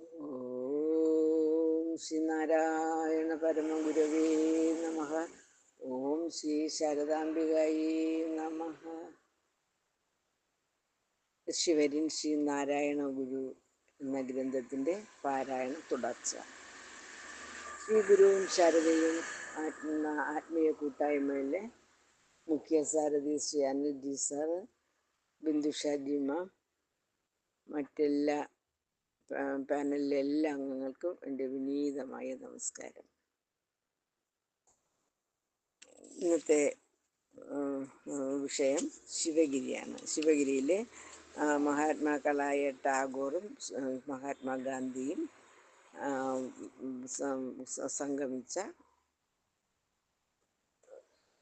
ഓം ശ്രീ ശ്രീനാരായണ പരമഗുരവേ നമ. ഓം ശ്രീ ശാരദാംബികായി നമ. ശിവരിൻ ശ്രീ നാരായണ ഗുരു എന്ന ഗ്രന്ഥത്തിന്റെ പാരായണ തുടർച്ച. ശ്രീ ഗുരുവും ശാരദയും ആത്മ ആത്മീയ കൂട്ടായ്മയിലെ മുഖ്യ സാരഥി ശ്രീ അനിൽ ജി സാർ ബിന്ദുഷാജിമ മറ്റെല്ലാ പാനലിലെ എല്ലാ അംഗങ്ങൾക്കും എന്റെ വിനീതമായ നമസ്കാരം. ഇന്നത്തെ വിഷയം ശിവഗിരിയാണ്. ശിവഗിരിയിലെ മഹാത്മാക്കളായ ടാഗോറും മഹാത്മാഗാന്ധിയും സംഗമിച്ച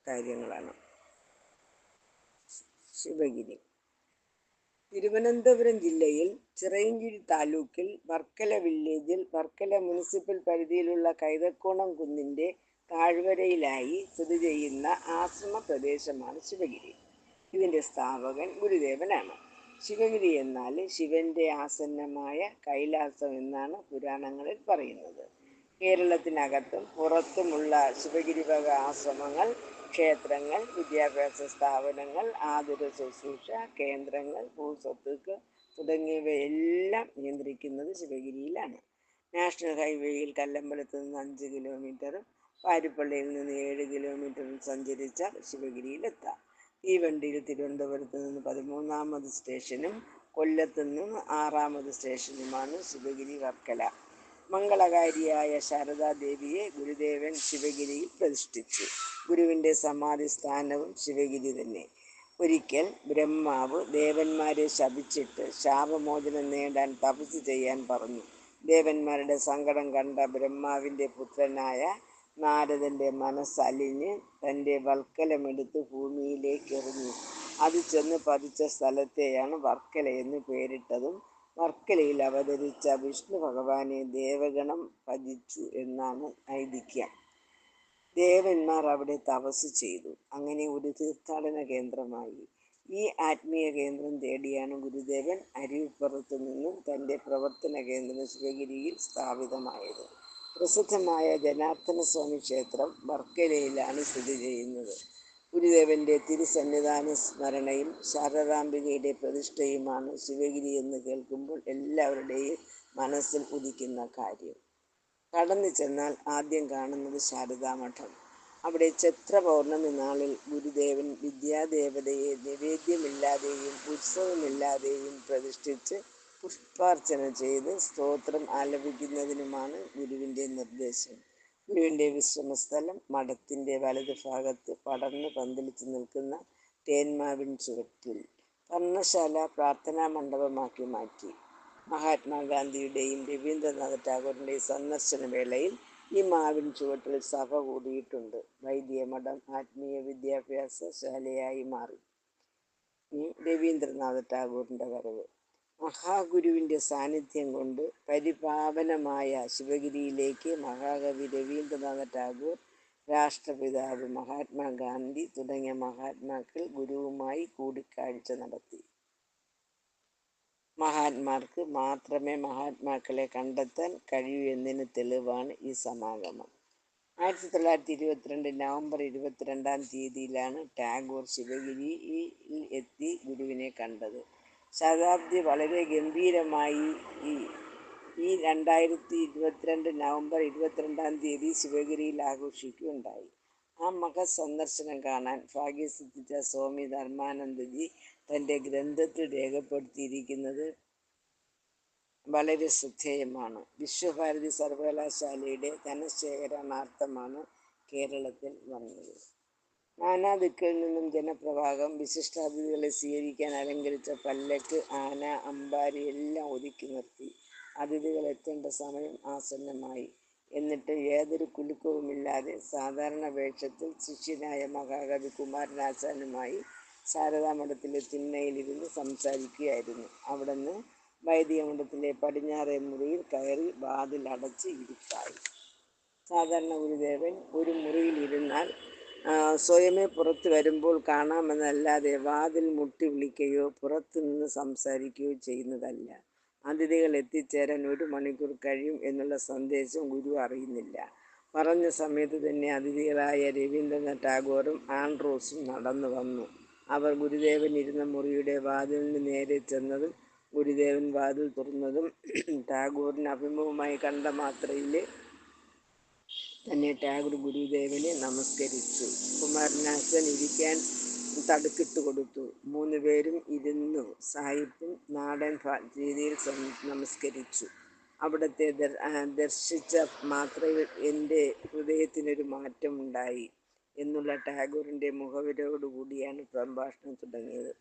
കാര്യങ്ങളാണ്. ശിവഗിരി. തിരുവനന്തപുരം ജില്ലയിൽ ചിറയൻകീഴ് താലൂക്കിൽ വർക്കല വില്ലേജിൽ വർക്കല മുനിസിപ്പൽ പരിധിയിലുള്ള കൈതക്കോണം കുന്നിന്റെ താഴ്വരയിലായി സ്ഥിതി ചെയ്യുന്ന ആശ്രമ പ്രദേശമാണ് ശിവഗിരി. ഇതിന്റെ സ്ഥാപകൻ ഗുരുദേവനാണ്. ശിവഗിരി എന്നാൽ ശിവന്റെ ആസന്നമായ കൈലാസം എന്നാണ് പുരാണങ്ങളിൽ പറയുന്നത്. കേരളത്തിനകത്തും പുറത്തുമുള്ള ശിവഗിരി വക ആശ്രമങ്ങൾ ക്ഷേത്രങ്ങൾ വിദ്യാഭ്യാസ സ്ഥാപനങ്ങൾ ആതുര ശുശ്രൂഷ കേന്ദ്രങ്ങൾ ഭൂസ്വത്തുക്കൾ തുടങ്ങിയവയെല്ലാം നിയന്ത്രിക്കുന്നത് ശിവഗിരിയിലാണ്. നാഷണൽ ഹൈവേയിൽ കല്ലമ്പലത്ത് നിന്ന് അഞ്ച് കിലോമീറ്ററും പാരിപ്പള്ളിയിൽ നിന്ന് ഏഴ് കിലോമീറ്ററും സഞ്ചരിച്ചാൽ ശിവഗിരിയിലെത്താം. തീവണ്ടിയിൽ തിരുവനന്തപുരത്ത് നിന്ന് പതിമൂന്നാമത് സ്റ്റേഷനും കൊല്ലത്ത് നിന്ന് ആറാമത് സ്റ്റേഷനുമാണ് ശിവഗിരി വർക്കല. മംഗളകാരിയായ ശാരദാദേവിയെ ഗുരുദേവൻ ശിവഗിരിയിൽ പ്രതിഷ്ഠിച്ചു. ഗുരുവിന്റെ സമാധി സ്ഥാനവും ശിവഗിരി തന്നെ. ഒരിക്കൽ ബ്രഹ്മാവ് ദേവന്മാരെ ശപിച്ചിട്ട് ശാപമോചനം നേടാൻ തപസ് ചെയ്യാൻ പറഞ്ഞു. ദേവന്മാരുടെ സങ്കടം കണ്ട ബ്രഹ്മാവിന്റെ പുത്രനായ നാരദന്റെ മനസ്സലിഞ്ഞ് തന്റെ വൽക്കലമെടുത്ത് ഭൂമിയിലേക്ക് എറിഞ്ഞു അത് ചെന്ന് പതിച്ച സ്ഥലത്തെയാണ് വർക്കല എന്ന് പേരിട്ടതും വർക്കലയിൽ അവതരിച്ച വിഷ്ണു ഭഗവാനെ ദേവഗണം ഭജിച്ചു എന്നാണ് ഐതിഹ്യം. ദേവന്മാർ അവിടെ തപസ് ചെയ്തു. അങ്ങനെ ഒരു തീർത്ഥാടന കേന്ദ്രമായി. ഈ ആത്മീയ കേന്ദ്രം തേടിയാണ് ഗുരുദേവൻ അരുവിപ്പുറത്തു നിന്നും തന്റെ പ്രവർത്തന കേന്ദ്രം ശിവഗിരിയിൽ സ്ഥാപിതമായത്. പ്രസിദ്ധമായ ജനാർദ്ദന സ്വാമി ക്ഷേത്രം വർക്കലയിലാണ് സ്ഥിതി ചെയ്യുന്നത്. ഗുരുദേവന്റെ തിരുസന്നിധാന സ്മരണയും ശാരദാംബികയുടെ പ്രതിഷ്ഠയുമാണ് ശിവഗിരി എന്ന് കേൾക്കുമ്പോൾ എല്ലാവരുടെയും മനസ്സിൽ ഉദിക്കുന്ന കാര്യം. കടന്നു ചെന്നാൽ ആദ്യം കാണുന്നത് ശാരദാമഠം. അവിടെ ചത്ര പൗർണമി നാളിൽ ഗുരുദേവൻ വിദ്യാദേവതയെ നിവേദ്യമില്ലാതെയും ഉത്സവമില്ലാതെയും പ്രതിഷ്ഠിച്ച് പുഷ്പാർച്ചന ചെയ്ത് സ്തോത്രം ആലപിക്കുന്നതിനുമാണ് ഗുരുവിന്റെ നിർദ്ദേശം. ഗുരുവിന്റെ വിശ്രമസ്ഥലം മഠത്തിന്റെ വലതു ഭാഗത്ത് പടർന്ന് പന്തലിച്ച് നിൽക്കുന്ന തേന്മാവിൻ ചുവട്ടിൽ പർണശാല പ്രാർത്ഥനാ മണ്ഡപമാക്കി മാറ്റി. മഹാത്മാഗാന്ധിയുടെയും രവീന്ദ്രനാഥ് ടാഗോറിന്റെയും സന്ദർശന വേളയിൽ ഈ മാവിൻ ചുവട്ടിൽ സഭ കൂടിയിട്ടുണ്ട്. വൈദ്യമഠം ആത്മീയ വിദ്യാഭ്യാസ ശാലയായി മാറി രവീന്ദ്രനാഥ് ടാഗോറിന്റെ വരവ്. മഹാഗുരുവിന്റെ സാന്നിധ്യം കൊണ്ട് പരിപാവനമായ ശിവഗിരിയിലേക്ക് മഹാകവി രവീന്ദ്രനാഥ ടാഗോർ രാഷ്ട്രപിതാവ് മഹാത്മാഗാന്ധി തുടങ്ങിയ മഹാത്മാക്കൾ ഗുരുവുമായി കൂടിക്കാഴ്ച നടത്തി. മഹാത്മാർക്ക് മാത്രമേ മഹാത്മാക്കളെ കണ്ടെത്താൻ കഴിയൂ എന്നതിന് തെളിവാണ് ഈ സമാഗമം. ആയിരത്തി തൊള്ളായിരത്തി ഇരുപത്തിരണ്ട് നവംബർ ഇരുപത്തിരണ്ടാം തീയതിയിലാണ് ടാഗോർ ശിവഗിരിയിൽ എത്തി ഗുരുവിനെ കണ്ടത്. ശതാബ്ദി വളരെ ഗംഭീരമായി. ഈ ഈ രണ്ടായിരത്തി ഇരുപത്തിരണ്ട് നവംബർ ഇരുപത്തിരണ്ടാം തീയതി ശിവഗിരിയിൽ ആഘോഷിക്കുകയുണ്ടായി. ആ മഹസന്ദർശനം കാണാൻ ഭാഗ്യസിദ്ധിച്ച സ്വാമി ധർമാനന്ദജി തന്റെ ഗ്രന്ഥത്തിൽ രേഖപ്പെടുത്തിയിരിക്കുന്നത് വളരെ ശ്രദ്ധേയമാണ്. വിശ്വഭാരതി സർവകലാശാലയുടെ ധനശേഖരണാർത്ഥമാണ് കേരളത്തിൽ വന്നത്. നാനാദിക്കിൽ നിന്നും ജനപ്രവാഹം വിശിഷ്ടാതിഥികളെ സ്വീകരിക്കാൻ അലങ്കരിച്ച പല്ലക്ക് ആന അമ്പാരി എല്ലാം ഒതുക്കി നിർത്തി. അതിഥികൾ എത്തേണ്ട സമയം ആസന്നമായി. എന്നിട്ട് ഏതൊരു കുലുക്കവുമില്ലാതെ സാധാരണ വേഷത്തിൽ ശിഷ്യനായ മഹാകവി കുമാരനാശാനുമായി ശാരദാമഠത്തിലെ തിണ്ണയിലിരുന്ന് സംസാരിക്കുകയായിരുന്നു. അവിടുന്ന് വൈദികമഠത്തിലെ പടിഞ്ഞാറേ മുറിയിൽ കയറി വാതിലടച്ച് ഇരിപ്പായി സാധാരണ ഗുരുദേവൻ ഒരു മുറിയിലിരുന്നാൽ സ്വയമേ പുറത്ത് വരുമ്പോൾ കാണാമെന്നല്ലാതെ വാതിൽ മുട്ടി വിളിക്കുകയോ പുറത്തു നിന്ന് സംസാരിക്കുകയോ ചെയ്യുന്നതല്ല. അതിഥികൾ എത്തിച്ചേരാൻ ഒരു മണിക്കൂർ കഴിയും എന്നുള്ള സന്ദേശം ഗുരു അറിയുന്നില്ല. പറഞ്ഞ സമയത്ത് തന്നെ അതിഥികളായ രവീന്ദ്രനാഥ് ടാഗോറും ആൻഡ്രോസും നടന്നു വന്നു. അവർ ഗുരുദേവൻ ഇരുന്ന മുറിയുടെ വാതിലിന് നേരെ ചെന്നതും ഗുരുദേവൻ വാതിൽ തുറന്നതും ടാഗോറിന് അഭിമുഖമായി കണ്ട മാത്രയിൽ തന്നെ ടാഗോർ ഗുരുദേവനെ നമസ്കരിച്ചു. കുമാരനാശൻ ഇരിക്കാൻ തടുക്കിട്ട് കൊടുത്തു. മൂന്ന് പേരും ഇരുന്നു. സാഹിബും നാടൻ രീതിയിൽ നമസ്കരിച്ചു. അവിടുത്തെ ദർശിച്ച മാത്രയിൽ എന്റെ ഹൃദയത്തിനൊരു മാറ്റമുണ്ടായി എന്നുള്ള ടാഗോറിന്റെ മുഖവിലോടുകൂടിയാണ് സംഭാഷണം തുടങ്ങിയത്.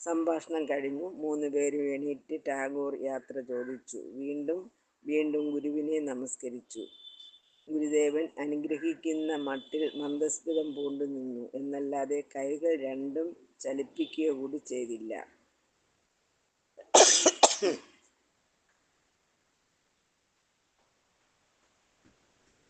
സംഭാഷണം കഴിഞ്ഞു. മൂന്ന് പേരും എണീറ്റ് ടാഗോർ യാത്ര ചോദിച്ചു. വീണ്ടും വീണ്ടും ഗുരുവിനെ നമസ്കരിച്ചു. ഗുരുദേവൻ അനുഗ്രഹിക്കുന്ന മട്ടിൽ മന്ദസ്മിതം പൂണ്ടു നിന്നു. എന്നല്ലാതെ കൈകൾ രണ്ടും ചലിപ്പിക്കുക കൂടി ചെയ്തില്ല.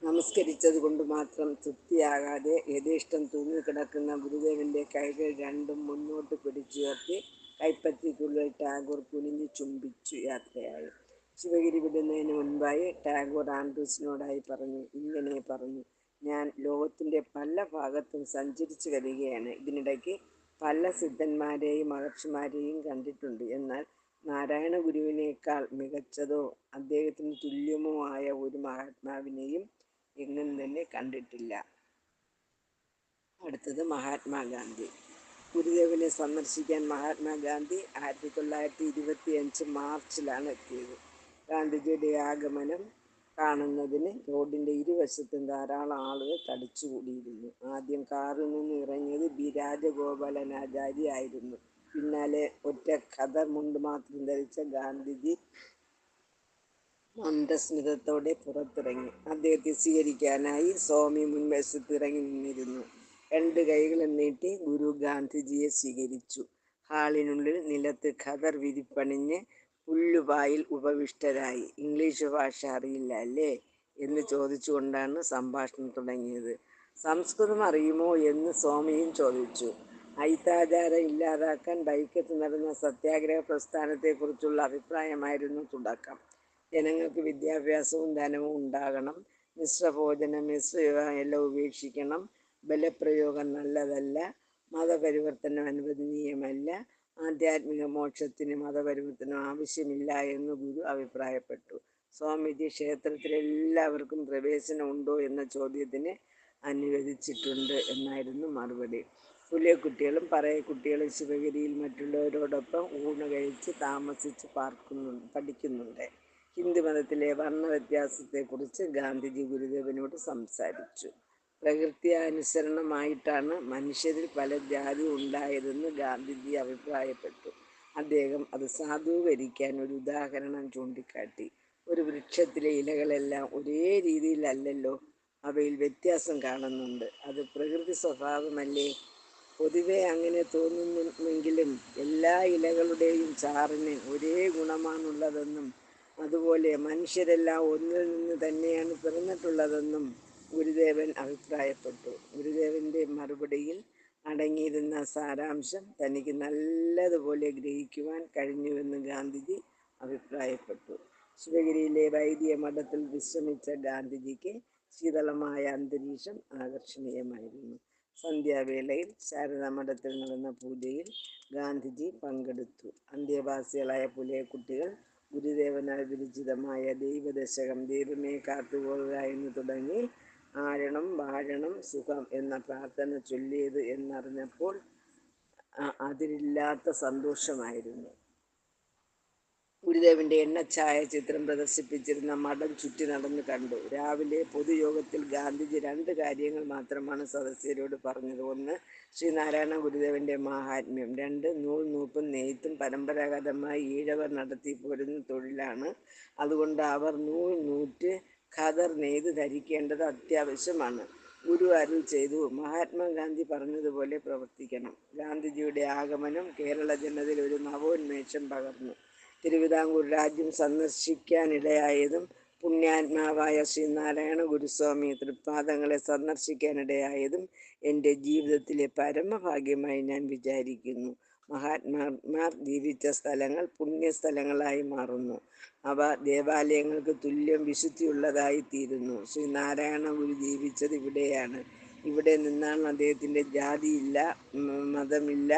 നമസ്കരിച്ചത് കൊണ്ട് മാത്രം തൃപ്തിയാകാതെ യഥേഷ്ടം തൂങ്ങിക്കിടക്കുന്ന ഗുരുദേവന്റെ കൈകൾ രണ്ടും മുന്നോട്ട് പിടിച്ചുയർത്തി കൈപ്പത്തിക്കുള്ളിൽ ടാഗോർ കുനിഞ്ഞു ചുംബിച്ചു യാത്രയായി. ശിവഗിരി വിടുന്നതിന് മുൻപായി ടാഗോർ ആൻഡ്രൂസിനോടായി പറഞ്ഞു ഇങ്ങനെ പറഞ്ഞു ഞാൻ ലോകത്തിന്റെ പല ഭാഗത്തും സഞ്ചരിച്ചു വരികയാണ്. ഇതിനിടയ്ക്ക് പല സിദ്ധന്മാരെയും മഹർഷിമാരെയും കണ്ടിട്ടുണ്ട്. എന്നാൽ നാരായണ ഗുരുവിനേക്കാൾ മികച്ചതോ അദ്ദേഹത്തിന് തുല്യമോ ആയ ഒരു മഹാത്മാവിനെയും എങ്ങും തന്നെ കണ്ടിട്ടില്ല. അടുത്തത് മഹാത്മാഗാന്ധി. ഗുരുദേവനെ സന്ദർശിക്കാൻ മഹാത്മാഗാന്ധി ആയിരത്തി തൊള്ളായിരത്തി ഇരുപത്തി അഞ്ച് മാർച്ചിലാണ് എത്തിയത്. ഗാന്ധിജിയുടെ ആഗമനം കാണുന്നതിന് റോഡിന്റെ ഇരുവശത്തും ധാരാളം ആളുകൾ തടിച്ചുകൂടിയിരുന്നു ആദ്യം കാറിൽ നിന്ന് ഇറങ്ങിയത് ബി രാജഗോപാലനാചാരി ആയിരുന്നു. പിന്നാലെ ഒറ്റ ഖദർ മുണ്ട് മാത്രം ധരിച്ച ഗാന്ധിജി മന്ദസ്മിതത്തോടെ പുറത്തിറങ്ങി. അദ്ദേഹത്തെ സ്വീകരിക്കാനായി സ്വാമി മുൻവശത്ത് ഇറങ്ങി നിന്നിരുന്നു. രണ്ട് കൈകളും നീട്ടി ഗുരു ഗാന്ധിജിയെ സ്വീകരിച്ചു. ഹാളിനുള്ളിൽ നിലത്ത് ഖദർ വിരിപ്പണിഞ്ഞ് പുല്ലുപായിൽ ഉപവിഷ്ടരായി. ഇംഗ്ലീഷ് ഭാഷ അറിയില്ല അല്ലേ? എന്ന് ചോദിച്ചുകൊണ്ടാണ് സംഭാഷണം തുടങ്ങിയത്. സംസ്കൃതം അറിയുമോ എന്ന് സ്വാമിയും ചോദിച്ചു. ഐത്താചാരം ഇല്ലാതാക്കാൻ ബൈക്കത്ത് നടന്ന സത്യാഗ്രഹ പ്രസ്ഥാനത്തെക്കുറിച്ചുള്ള അഭിപ്രായമായിരുന്നു തുടക്കം. ജനങ്ങൾക്ക് വിദ്യാഭ്യാസവും ധനവും ഉണ്ടാകണം. മിശ്രഭോജനം മിശ്രവിവാഹം എല്ലാം ഉപേക്ഷിക്കണം. ബലപ്രയോഗം നല്ലതല്ല. മതപരിവർത്തനം അനുവദനീയമല്ല. ആധ്യാത്മിക മോക്ഷത്തിന് മതപരിവർത്തനം ആവശ്യമില്ല എന്ന് ഗുരു അഭിപ്രായപ്പെട്ടു. സ്വാമിജി ക്ഷേത്രത്തിൽ എല്ലാവർക്കും പ്രവേശനം ഉണ്ടോ എന്ന ചോദ്യത്തിന് അനുവദിച്ചിട്ടുണ്ട് എന്നായിരുന്നു മറുപടി. കുട്ടികളും പറയ കുട്ടികളും ശിവഗിരിയിൽ മറ്റുള്ളവരോടൊപ്പം ഊണ് കഴിച്ച് താമസിച്ച് പാർക്കുന്നു പഠിക്കുന്നുണ്ട്. ഹിന്ദുമതത്തിലെ വർണ വ്യത്യാസത്തെക്കുറിച്ച് ഗാന്ധിജി ഗുരുദേവനോട് സംസാരിച്ചു. പ്രകൃത്യാനുസരണമായിട്ടാണ് മനുഷ്യരിൽ പല ജാതി ഉണ്ടായതെന്ന് ഗാന്ധിജി അഭിപ്രായപ്പെട്ടു. അദ്ദേഹം അത് സാധൂകരിക്കാൻ ഒരു ഉദാഹരണം ചൂണ്ടിക്കാട്ടി. ഒരു വൃക്ഷത്തിലെ ഇലകളെല്ലാം ഒരേ രീതിയിലല്ലല്ലോ അവയിൽ വ്യത്യാസം കാണുന്നുണ്ട്. അത് പ്രകൃതി സ്വഭാവമല്ലേ? പൊതുവെ അങ്ങനെ തോന്നുന്നുവെങ്കിലും എല്ലാ ഇലകളുടെയും ചാറിന് ഒരേ ഗുണമാണുള്ളതെന്നും അതുപോലെ മനുഷ്യരെല്ലാം ഒന്നിൽ നിന്ന് തന്നെയാണ് പിറന്നിട്ടുള്ളതെന്നും ഗുരുദേവൻ അഭിപ്രായപ്പെട്ടു. ഗുരുദേവന്റെ മറുപടിയിൽ അടങ്ങിയിരുന്ന സാരാംശം തനിക്ക് നല്ലതുപോലെ ഗ്രഹിക്കുവാൻ കഴിഞ്ഞുവെന്ന് ഗാന്ധിജി അഭിപ്രായപ്പെട്ടു. ശിവഗിരിയിലെ വൈദ്യ മഠത്തിൽ വിശ്രമിച്ച ഗാന്ധിജിക്ക് ശീതളമായ അന്തരീക്ഷം ആകർഷണീയമായിരുന്നു. സന്ധ്യാവേളയിൽ ശാരദാ മഠത്തിൽ നടന്ന പൂജയിൽ ഗാന്ധിജി പങ്കെടുത്തു. അന്ത്യവാസികളായ പുലയ കുട്ടികൾ ഗുരുദേവനാൽ വിരചിതമായ ദൈവദശകം ദൈവമേ കാത്തുപോകുക എന്ന് തുടങ്ങി ആരണം വാഴണം സുഖം എന്ന പ്രാർത്ഥന ചൊല്ലിയത് എന്നറിഞ്ഞപ്പോൾ അതിരില്ലാത്ത സന്തോഷമായിരുന്നു. ഗുരുദേവന്റെ എണ്ണച്ചായ ചിത്രം പ്രദർശിപ്പിച്ചിരുന്ന മഠം ചുറ്റി നടന്നു കണ്ടു. രാവിലെ പൊതുയോഗത്തിൽ ഗാന്ധിജി രണ്ട് കാര്യങ്ങൾ മാത്രമാണ് സദസ്യരോട് പറഞ്ഞത്. ഒന്ന് ശ്രീനാരായണ ഗുരുദേവന്റെ മഹാത്മ്യം. രണ്ട് നൂൽ നൂപ്പും നെയ്ത്തും പരമ്പരാഗതമായി ഈഴവർ നടത്തി പോരുന്ന തൊഴിലാണ്. അതുകൊണ്ട് അവർ നൂൽ നൂറ്റ് ഖദർ നെയ്ത് ധരിക്കേണ്ടത് അത്യാവശ്യമാണ്. ഗുരു അരുൾ ചെയ്തു. മഹാത്മാഗാന്ധി പറഞ്ഞതുപോലെ പ്രവർത്തിക്കണം. ഗാന്ധിജിയുടെ ആഗമനം കേരള ജനതയിൽ ഒരു നവോന്മേഷം പകർന്നു. തിരുവിതാംകൂർ രാജ്യം സന്ദർശിക്കാനിടയായതും പുണ്യാത്മാവായ ശ്രീനാരായണ ഗുരുസ്വാമി തൃപ്പാദങ്ങളെ സന്ദർശിക്കാനിടയായതും എന്റെ ജീവിതത്തിലെ പരമഭാഗ്യമായി ഞാൻ വിചാരിക്കുന്നു. മഹാത്മാർ ജീവിച്ച സ്ഥലങ്ങൾ പുണ്യസ്ഥലങ്ങളായി മാറുന്നു. അവ ദേവാലയങ്ങൾക്ക് തുല്യം വിശുദ്ധിയുള്ളതായി തീരുന്നു ശ്രീ നാരായണ ഗുരു ജീവിച്ചത് ഇവിടെയാണ്. ഇവിടെ നിന്നാണ് അദ്ദേഹത്തിന്റെ ജാതിയില്ല മതമില്ല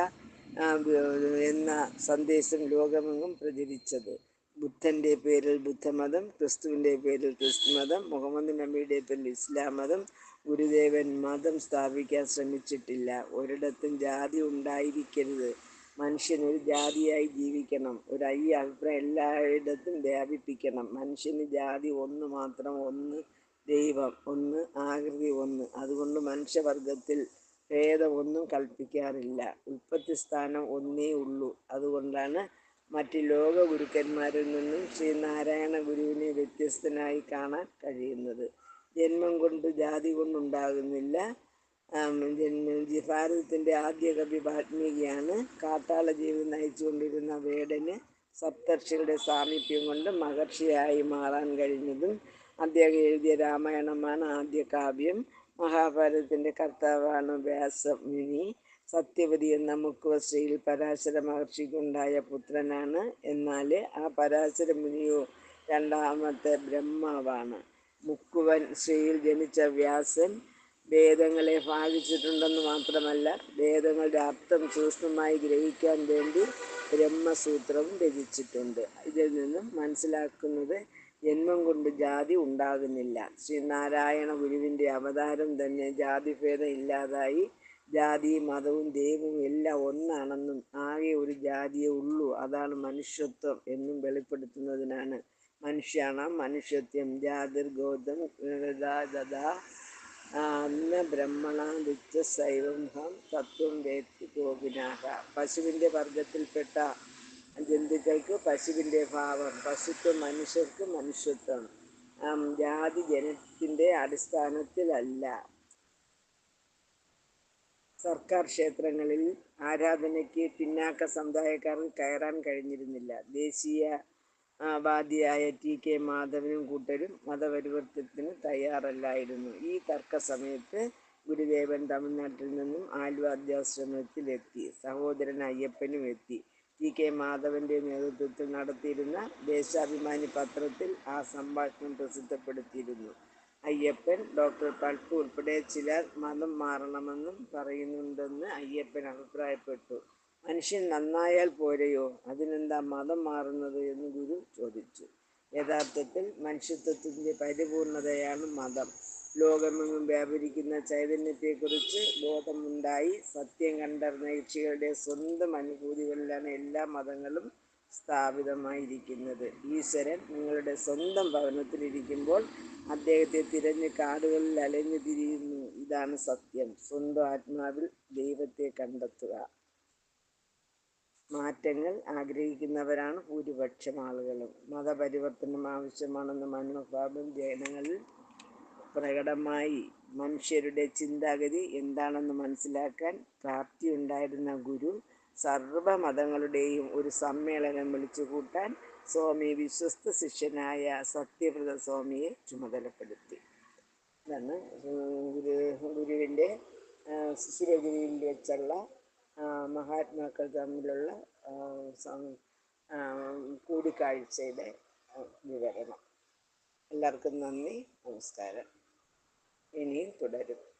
എന്ന സന്ദേശം ലോകമെങ്ങും പ്രചരിച്ചത്. ബുദ്ധന്റെ പേരിൽ ബുദ്ധമതം ക്രിസ്തുവിന്റെ പേരിൽ ക്രിസ്തു മതം മുഹമ്മദ് നബിയുടെ പേരിൽ ഇസ്ലാം മതം ഗുരുദേവൻ മതം സ്ഥാപിക്കാൻ ശ്രമിച്ചിട്ടില്ല. ഒരിടത്തും ജാതി ഉണ്ടായിരിക്കരുത്. മനുഷ്യൻ ഒരു ജാതിയായി ജീവിക്കണം. ഒരു ഈ അഭിപ്രായം എല്ലായിടത്തും വ്യാപിപ്പിക്കണം. മനുഷ്യന് ജാതി ഒന്ന് മാത്രം ഒന്ന് ദൈവം ഒന്ന് ആകൃതി ഒന്ന്. അതുകൊണ്ട് മനുഷ്യവർഗത്തിൽ ഭേദമൊന്നും കൽപ്പിക്കാറില്ല. ഉൽപ്പത്തി സ്ഥാനം ഒന്നേ ഉള്ളൂ. അതുകൊണ്ടാണ് മറ്റ് ലോക ഗുരുക്കന്മാരിൽ നിന്നും ശ്രീനാരായണ ഗുരുവിനെ വ്യത്യസ്തനായി കാണാൻ കഴിയുന്നത്. ജന്മം കൊണ്ട് ജാതി കൊണ്ടുണ്ടാകുന്നില്ല. ഭാരതത്തിന്റെ ആദ്യ കവി വാൽമീകിയാണ്. കാട്ടാള ജീവിതം നയിച്ചുകൊണ്ടിരുന്ന വേടന് സപ്തർഷികളുടെ സാമീപ്യം കൊണ്ട് മഹർഷിയായി മാറാൻ കഴിഞ്ഞതും അദ്ദേഹം എഴുതിയ രാമായണമാണ് ആദ്യ കാവ്യം. മഹാഭാരതത്തിന്റെ കർത്താവാണ് വ്യാസമുനി. സത്യവതി എന്ന മുക്കുവശ്രീയിൽ പരാശര മഹർഷിക്കുണ്ടായ പുത്രനാണ്. എന്നാൽ ആ പരാശര മുനിയോ രണ്ടാമത്തെ ബ്രഹ്മാവാണ്. മുക്കുവൻ ശ്രീയിൽ ജനിച്ച വ്യാസൻ വേദങ്ങളെ ഭാഗിച്ചിട്ടുണ്ടെന്ന് മാത്രമല്ല വേദങ്ങളുടെ അർത്ഥം സൂക്ഷ്മമായി ഗ്രഹിക്കാൻ വേണ്ടി ബ്രഹ്മസൂത്രവും രചിച്ചിട്ടുണ്ട്. ഇതിൽ നിന്നും മനസ്സിലാക്കുന്നത് ജന്മം കൊണ്ട് ജാതി ഉണ്ടാകുന്നില്ല. ശ്രീനാരായണ ഗുരുവിന്റെ അവതാരം തന്നെ ജാതിഭേദം ഇല്ലാതായി ജാതി മതവും ദൈവവും എല്ലാം ഒന്നാണെന്നും ആകെ ഒരു ജാതിയേ ഉള്ളൂ. അതാണ് മനുഷ്യത്വം എന്നും വെളിപ്പെടുത്തുന്നതിനാണ്. മനുഷ്യാണ മനുഷ്യത്വം. ജാതിർഗോതം അന്ന ബ്രഹ്മണാദിത്യ ശൈവംഹം തത്വം വേത്തി ഗോപിനാഹ പശുവിന്റെ വർഗത്തിൽപ്പെട്ട ജന്തുക്കൾക്ക് പശുവിന്റെ ഭാവം പശുത്വം മനുഷ്യർക്ക് മനുഷ്യത്വം. ജാതി ജനത്തിന്റെ അടിസ്ഥാനത്തിലല്ല. സർക്കാർ ക്ഷേത്രങ്ങളിൽ ആരാധനയ്ക്ക് പിന്നാക്ക സമുദായക്കാർക്ക് കയറാൻ കഴിഞ്ഞിരുന്നില്ല. ദേശീയ വാദിയായ ടി കെ മാധവനും കൂട്ടരും മതപരിവർത്തനത്തിന് തയ്യാറല്ലായിരുന്നു. ഈ തർക്ക സമയത്ത് ഗുരുദേവൻ തമിഴ്നാട്ടിൽ നിന്നും ആലുവ അധ്യാശ്രമത്തിലെത്തി സഹോദരൻ അയ്യപ്പനും എത്തി. ടി കെ മാധവന്റെ നേതൃത്വത്തിൽ നടത്തിയിരുന്ന ദേശാഭിമാനി പത്രത്തിൽ ആ സംഭാഷണം പ്രസിദ്ധപ്പെടുത്തിയിരുന്നു. അയ്യപ്പൻ ഡോക്ടർ പൾപ്പ് ഉൾപ്പെടെ ചിലർ മതം മാറണമെന്നും പറയുന്നുണ്ടെന്ന് അയ്യപ്പൻ അഭിപ്രായപ്പെട്ടു. മനുഷ്യൻ നന്നായാൽ പോരെയോ? അതിനെന്താ മതം മാറുന്നത് എന്ന് ഗുരു ചോദിച്ചു. യഥാർത്ഥത്തിൽ മനുഷ്യത്വത്തിന്റെ പരിപൂർണതയാണ് മതം. ലോകമെങ്ങും വ്യാപരിക്കുന്ന ചൈതന്യത്തെക്കുറിച്ച് ബോധമുണ്ടായി സത്യം കണ്ടറിഞ്ഞ യക്ഷികളുടെ സ്വന്തം അനുഭൂതികളിലാണ് എല്ലാ മതങ്ങളും സ്ഥാപിതമായിരിക്കുന്നത്. ഈശ്വരൻ നിങ്ങളുടെ സ്വന്തം ഭവനത്തിലിരിക്കുമ്പോൾ അദ്ദേഹത്തെ തിരഞ്ഞ് കാടുകളിൽ അലഞ്ഞു തിരിയുന്നു. ഇതാണ് സത്യം. സ്വന്തം ആത്മാവിൽ ദൈവത്തെ കണ്ടെത്തുക. മാറ്റങ്ങൾ ആഗ്രഹിക്കുന്നവരാണ് ഭൂരിപക്ഷം ആളുകളും. മതപരിവർത്തനം ആവശ്യമാണെന്ന മനോഭാവം ജനങ്ങളിൽ പ്രകടമായി. മനുഷ്യരുടെ ചിന്താഗതി എന്താണെന്ന് മനസ്സിലാക്കാൻ പ്രാപ്തിയുണ്ടായിരുന്ന ഗുരു സർവമതങ്ങളുടെയും ഒരു സമ്മേളനം വിളിച്ചു കൂട്ടാൻ സ്വാമി വിശ്വസ്ത ശിഷ്യനായ സത്യവ്രത സ്വാമിയെ ചുമതലപ്പെടുത്തി. ഇതാണ് ഗുരു ഗുരുവിന്റെ ശിശിരഗിരിയിൽ വെച്ചുള്ള മഹാത്മാക്കൾ തമ്മിലുള്ള കൂടിക്കാഴ്ചയുടെ വിവരണം. എല്ലാവർക്കും നന്ദി നമസ്കാരം. ഇനിയും തുടരും.